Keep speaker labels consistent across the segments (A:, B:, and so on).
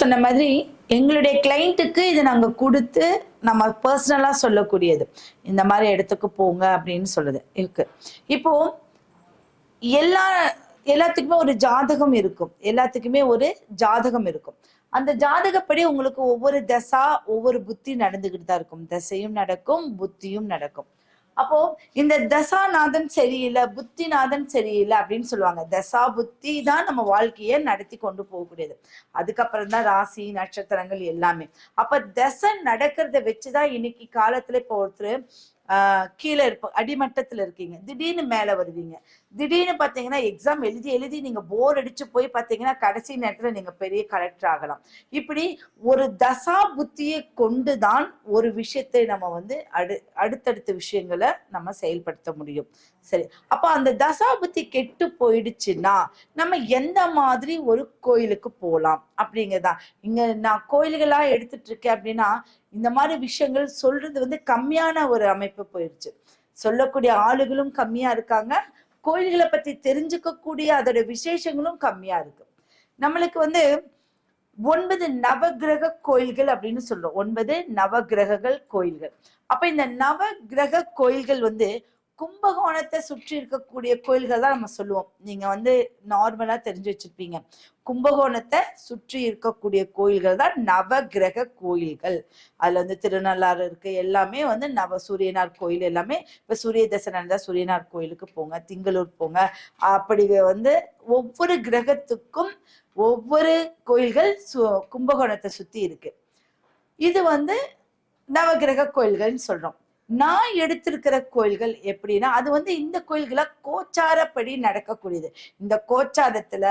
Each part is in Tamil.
A: சொன்ன மாதிரி எங்களுடைய கிளைண்ட்டுக்கு இதை நாங்கள் கொடுத்து நம்ம பர்சனலாக சொல்லக்கூடியது. இந்த மாதிரி இடத்துக்கு போங்க அப்படின்னு சொல்லுது. இருக்கு. இப்போ எல்லா எல்லாத்துக்குமே ஒரு ஜாதகம் இருக்கும். எல்லாத்துக்குமே ஒரு ஜாதகம் இருக்கும். அந்த ஜாதகப்படி உங்களுக்கு ஒவ்வொரு தசா ஒவ்வொரு புத்தி நடந்துகிட்டு தான் இருக்கும். தசையும் நடக்கும் புத்தியும் நடக்கும். அப்போ இந்த தசாநாதன் சரியில்லை புத்திநாதன் சரியில்லை அப்படின்னு சொல்லுவாங்க. தசா புத்தி தான் நம்ம வாழ்க்கையை நடத்தி கொண்டு போகக்கூடியது. அதுக்கப்புறம் தான் ராசி நட்சத்திரங்கள் எல்லாமே. அப்ப தசை நடக்கிறத வச்சுதான் இன்னைக்கு காலத்துல இப்போ ஒருத்தர் கீழே இருப்ப அடிமட்டத்துல இருக்கீங்க. திடீர்னு மேல வருவீங்க. திடீர்னு பாத்தீங்கன்னா எக்ஸாம் எழுதி எழுதி நீங்க போர் அடிச்சு போய் பாத்தீங்கன்னா கடைசி நேரத்துல நீங்க பெரிய கலெக்டர் ஆகலாம். இப்படி ஒரு தசா புத்தியை கொண்டுதான் ஒரு விஷயத்தை நம்ம வந்து அடு அடுத்தடுத்த விஷயங்களை நம்ம செயல்படுத்த முடியும். சரி. அப்ப அந்த தசா புத்தி கெட்டு போயிடுச்சுன்னா நம்ம எந்த மாதிரி ஒரு கோயிலுக்கு போகலாம் அப்படிங்கறதா இங்க நான் கோயில்களா எடுத்துட்டு இருக்கேன் அப்படின்னா இந்த மாதிரி விஷயங்கள் சொல்றது வந்து கம்மியான ஒரு அமைப்பு போயிடுச்சு சொல்லக்கூடிய ஆளுகளும் கம்மியா இருக்காங்க. கோயில்களை பத்தி தெரிஞ்சுக்க கூடிய அதோட விசேஷங்களும் கம்மியா இருக்கு. நம்மளுக்கு வந்து ஒன்பது நவகிரக கோயில்கள் அப்படின்னு சொல்றோம். ஒன்பது நவகிரகங்கள் கோயில்கள். அப்ப இந்த நவகிரக கோயில்கள் வந்து கும்பகோணத்தை சுற்றி இருக்கக்கூடிய கோயில்கள் தான் நம்ம சொல்லுவோம். நீங்க வந்து நார்மலா தெரிஞ்சு வச்சிருப்பீங்க. கும்பகோணத்தை சுற்றி இருக்கக்கூடிய கோயில்கள் தான் நவகிரக கோயில்கள். அதுல வந்து திருநள்ளாறு இருக்கு. எல்லாமே வந்து நவ சூரியனார் கோயில் எல்லாமே. இப்ப சூரிய தசை நடந்தா சூரியனார் கோயிலுக்கு போங்க திங்களூர் போங்க. அப்படி வந்து ஒவ்வொரு கிரகத்துக்கும் ஒவ்வொரு கோயில்கள் சு- கும்பகோணத்தை சுத்தி இருக்கு. இது வந்து நவகிரக கோயில்கள்னு சொல்றோம். நான் எடுத்திருக்கிற கோயில்கள் எப்படின்னா அது வந்து இந்த கோயில்கள கோச்சாரப்படி நடக்கக்கூடியது. இந்த கோச்சாரத்துல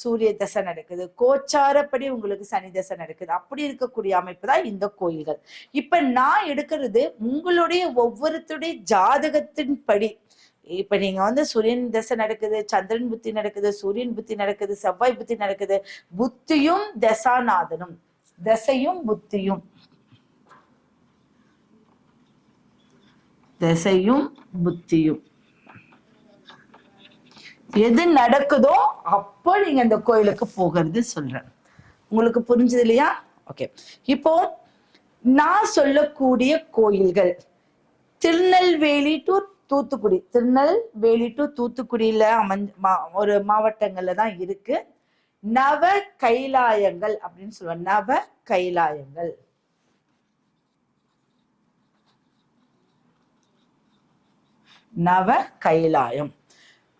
A: சூரிய தசை நடக்குது கோச்சாரப்படி உங்களுக்கு சனி தசை நடக்குது. அப்படி இருக்கக்கூடிய அமைப்பு தான் இந்த கோயில்கள். இப்ப நான் எடுக்கிறது உங்களுடைய ஒவ்வொருத்தருடைய ஜாதகத்தின் படி இப்ப நீங்க வந்து சூரியன் தசை நடக்குது சந்திரன் புத்தி நடக்குது சூரியன் புத்தி நடக்குது செவ்வாய் புத்தி நடக்குது. புத்தியும் தசாநாதனும் தசையும் புத்தியும். திசையும் புத்தியும். எது நடக்குதோ அப்போ நீங்க அந்த கோயிலுக்கு போகிறது சொல்றேன். உங்களுக்கு புரிஞ்சது இல்லையா? ஓகே இப்போ நான் சொல்லக்கூடிய கோயில்கள் திருநெல்வேலி டு தூத்துக்குடி. திருநெல்வேலி டு தூத்துக்குடியில அமைஞ்ச மா- ஒரு மாவட்டங்கள்ல தான் இருக்கு. நவ கைலாயங்கள் அப்படின்னு சொல்லுவாங்க. நவ கைலாயங்கள். நவ கைலாயம்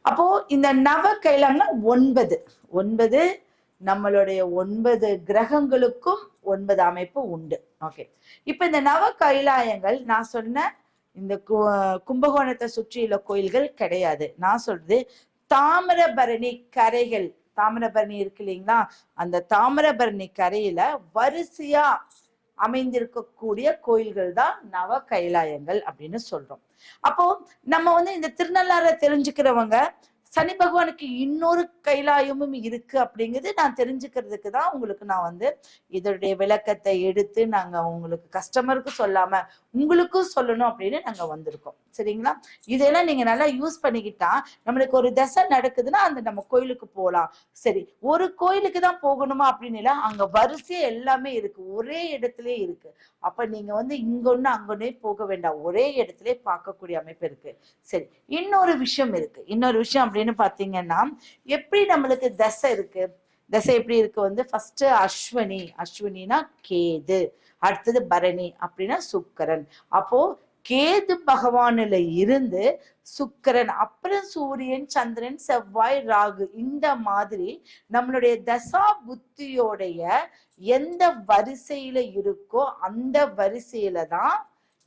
A: அப்போ இந்த நவ கைலாயம்னா ஒன்பது. ஒன்பது நம்மளுடைய ஒன்பது கிரகங்களுக்கும் ஒன்பது அமைப்பு உண்டு. ஓகே இப்ப இந்த நவ கைலாயங்கள் நான் சொன்ன இந்த கு- கும்பகோணத்தை சுற்றியுள்ள கோயில்கள் கிடையாது. நான் சொல்றது தாமிரபரணி கரைகள். தாமிரபரணி இருக்கு இல்லைங்களா? அந்த தாமிரபரணி கரையில வரிசையா அமைந்திருக்கக்கூடிய கோயில்கள் தான் நவ கைலாயங்கள் அப்படின்னு சொல்றோம். அப்போ நம்ம வந்து இந்த திருநள்ளாற தெரிஞ்சுக்கிறவங்க சனி பகவானுக்கு இன்னொரு கைலாயமும் இருக்கு அப்படிங்கிறது நான் தெரிஞ்சுக்கிறதுக்கு தான் உங்களுக்கு நான் வந்து இதோடைய விளக்கத்தை எடுத்து நாங்க உங்களுக்கு கஸ்டமருக்கு சொல்லாம உங்களுக்கும் சொல்லணும் அப்படின்னு நாங்க வந்திருக்கோம். சரிங்களா? இதெல்லாம் நீங்க நல்லா யூஸ் பண்ணிக்கிட்டா நம்மளுக்கு ஒரு தசை நடக்குதுன்னா அந்த நம்ம கோயிலுக்கு போகலாம் சரி ஒரு கோயிலுக்கு தான் போகணுமா அப்படின்னு இல்ல அங்க வரிசையா எல்லாமே இருக்கு. ஒரே இடத்துலயே இருக்கு. அப்ப நீங்க வந்து இங்க ஒண்ணு அங்க ஒன்னே போக வேண்டாம். ஒரே இடத்துலயே பார்க்கக்கூடிய அமைப்பு இருக்கு. சரி இன்னொரு விஷயம் இருக்கு. இன்னொரு விஷயம் அப்படி அப்படின்னு பாத்தீங்கன்னா எப்படி நம்மளுக்கு தசை இருக்கு? தசை எப்படி இருக்கு வந்து ஃபர்ஸ்ட் அஸ்வினி அஸ்வினினா கேது அடுத்தது பரணி அப்படின்னா சுக்கரன். அப்போ கேது பகவானுல இருந்து சுக்கரன் அப்புறம் சூரியன் சந்திரன் செவ்வாய் ராகு இந்த மாதிரி நம்மளுடைய தசா புத்தியோடைய எந்த வரிசையில இருக்கோ அந்த வரிசையில தான்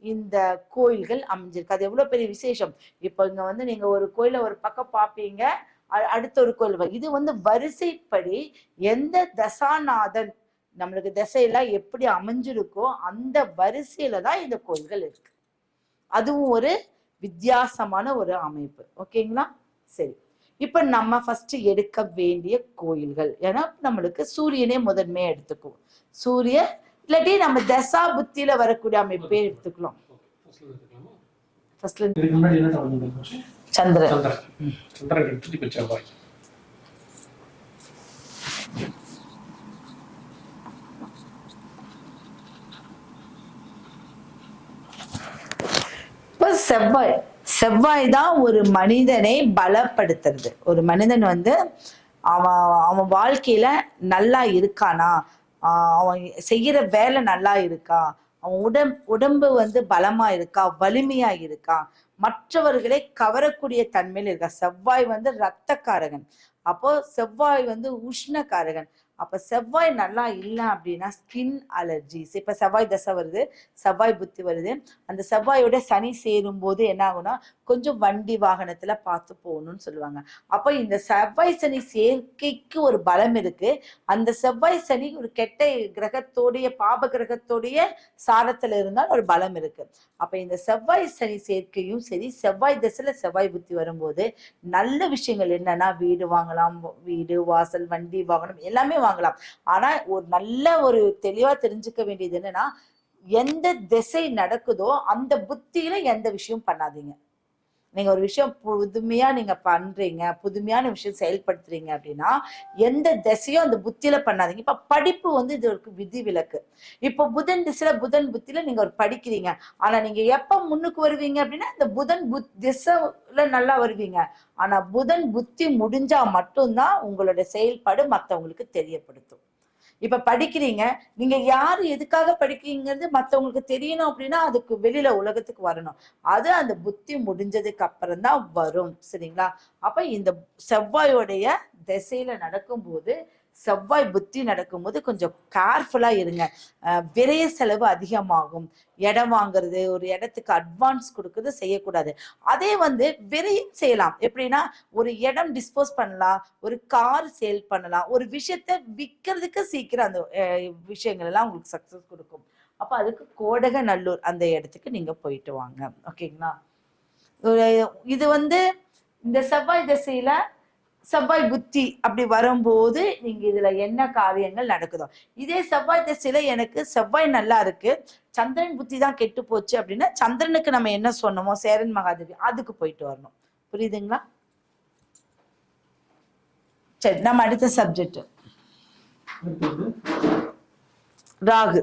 A: இந்த கோயில்கள் அமைஞ்சிருக்கு. அது எவ்வளவு பெரிய விசேஷம்? இப்ப இங்க வந்து நீங்க ஒரு கோயில ஒரு பக்கம் பாப்பீங்க அடுத்த ஒரு கோயில் இது வந்து வரிசைப்படி எந்த தசாநாதன் நம்மளுக்கு திசையெல்லாம் எப்படி அமைஞ்சிருக்கோ அந்த வரிசையில தான் இந்த கோயில்கள் இருக்கு. அதுவும் ஒரு வித்தியாசமான ஒரு அமைப்பு. ஓகேங்களா? சரி. இப்ப நம்ம ஃபர்ஸ்ட் எடுக்க வேண்டிய கோயில்கள். ஏன்னா நம்மளுக்கு சூரியனே முதன்மையா எடுத்துக்குவோம். சூரிய இல்லாட்டி நம்ம தசா புத்தியில வரக்கூடிய அமைப்பே எடுத்துக்கலாம். சந்திரன்.
B: செவ்வாய்.
A: செவ்வாய் தான் ஒரு மனிதனை பலப்படுத்துறது. ஒரு மனிதன் வந்து அவன் அவன் வாழ்க்கையில நல்லா இருக்கானா? அவன் செய்யற வேலை நல்லா இருக்கா? அவன் உடம்பு உடம்பு வந்து பலமா இருக்கா? வலிமையா இருக்கா? மற்றவர்களை கவரக்கூடிய தன்மையில இருக்கா? செவ்வாய் வந்து ரத்தக்காரகன் அப்போ செவ்வாய் வந்து உஷ்ணக்காரகன். அப்ப செவ்வாய் நல்லா இல்லை அப்படின்னா ஸ்கின் அலர்ஜிஸ் இப்ப செவ்வாய் தசை வருது செவ்வாய் புத்தி வருது. அந்த செவ்வாயோட சனி சேரும் போது என்ன ஆகும்னா கொஞ்சம் வண்டி வாகனத்துல பார்த்து போகணும்னு சொல்லுவாங்க. அப்ப இந்த செவ்வாய் சனி சேர்க்கைக்கு ஒரு பலம் இருக்கு. அந்த செவ்வாய் சனி ஒரு கெட்ட கிரகத்தோடைய பாப கிரகத்தோடைய சாரத்துல இருந்தால் ஒரு பலம் இருக்கு. அப்ப இந்த செவ்வாய் சனி சேர்க்கையும் சரி செவ்வாய் தசையில செவ்வாய் புத்தி வரும்போது நல்ல விஷயங்கள் என்னன்னா வீடு வாங்கலாம் வீடு வாசல் வண்டி வாகனம் எல்லாமே வாங்கலாம். ஆனா ஒரு நல்ல ஒரு தெளிவா தெரிஞ்சுக்க வேண்டியது என்னன்னா எந்த திசை நடக்குதோ அந்த புத்தியில எந்த விஷயம் பண்ணாதீங்க. நீங்க ஒரு விஷயம் புதுமையா நீங்க பண்றீங்க புதுமையான விஷயம் செயல்படுத்துறீங்க அப்படின்னா எந்த திசையும் அந்த புத்தியில பண்ணாதீங்க. இப்ப படிப்பு வந்து இது ஒரு விதி விலக்கு இப்போ புதன் திசையில புதன் புத்தியில நீங்க ஒரு படிக்கிறீங்க. ஆனா நீங்க எப்ப முன்னுக்கு வருவீங்க அப்படின்னா இந்த புதன் புத் திசைல நல்லா வருவீங்க. ஆனா புதன் புத்தி முடிஞ்சா மட்டும்தான் உங்களோட செயல்பாடு மத்தவங்களுக்கு தெரியப்படுத்தும். இப்ப படிக்கிறீங்க. நீங்க யாரு எதுக்காக படிக்கிறீங்கிறது மத்தவங்களுக்கு தெரியணும் அப்படின்னா அதுக்கு வெளியில உலகத்துக்கு வரணும். அது அந்த புத்தி முடிஞ்சதுக்கு அப்புறம் தான் வரும். சரிங்களா? அப்ப இந்த செவ்வாயோடைய திசையில நடக்கும்போது செவ்வாய் புத்தி நடக்கும்போது கொஞ்சம் கேர்ஃபுல்லாக இருங்க. விரைய செலவு அதிகமாகும். இடம் வாங்குறது ஒரு இடத்துக்கு அட்வான்ஸ் கொடுக்கறது செய்யக்கூடாது. அதே வந்து விரையும் செய்யலாம். எப்படின்னா ஒரு இடம் டிஸ்போஸ் பண்ணலாம் ஒரு கார் சேல் பண்ணலாம். ஒரு விஷயத்த விற்கிறதுக்கு சீக்கிரம் அந்த விஷயங்கள் எல்லாம் உங்களுக்கு சக்ஸஸ் கொடுக்கும். அப்போ அதுக்கு கோடக நல்லூர் அந்த இடத்துக்கு நீங்கள் போயிட்டு வாங்க. ஓகேங்களா இது வந்து இந்த செவ்வாய் திசையில செவ்வாய் புத்தி அப்படி வரும்போது நீங்க இதுல என்ன காரியங்கள் நடக்குதோ. இதே செவ்வாய் திசையில எனக்கு செவ்வாய் நல்லா இருக்கு. சந்திரன் புத்தி தான் கெட்டு போச்சு அப்படின்னா சந்திரனுக்கு நம்ம என்ன சொன்னோமோ சேரன் மகாதேவி அதுக்கு போயிட்டு வரணும். புரியுதுங்களா? சரி நம்ம அடுத்த சப்ஜெக்ட் ராகு.